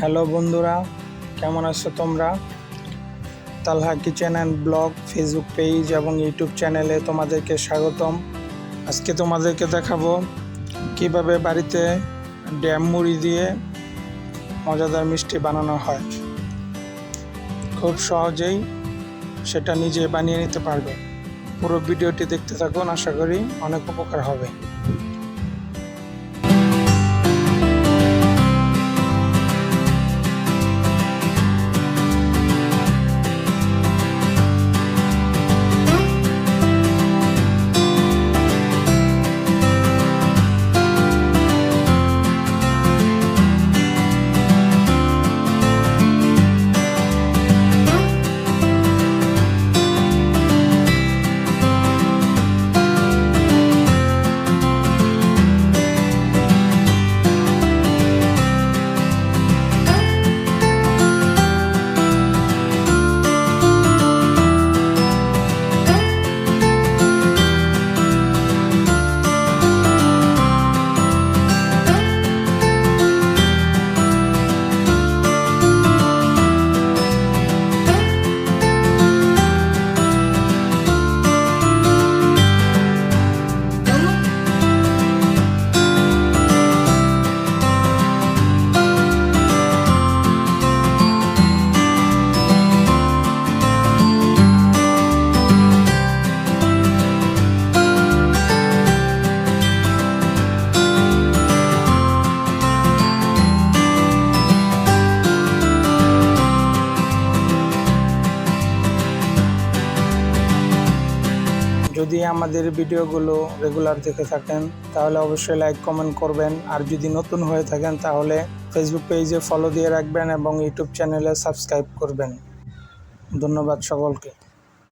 Hello বন্ধুরা, কেমন আছো তোমরা? Talha kitchen and blog Facebook page এবং ইউটিউব চ্যানেলে তোমাদেরকে স্বাগতম। আজকে তোমাদেরকে দেখাবো কীভাবে বাড়িতে ড্যাম মুড়ি দিয়ে মজাদার মিষ্টি বানানো হয়। খুব সহজেই সেটা নিজে বানিয়ে নিতে পারবে। পুরো ভিডিওটি দেখতে থাকুন, আশা করি অনেক উপকার হবে। যদি আমাদের ভিডিওগুলো রেগুলার দেখে থাকেন, তাহলে অবশ্যই লাইক কমেন্ট করবেন। আর যদি নতুন হয়ে থাকেন, তাহলে ফেসবুক পেজে ফলো দিয়ে রাখবেন এবং ইউটিউব চ্যানেলে সাবস্ক্রাইব করবেন। ধন্যবাদ সকলকে।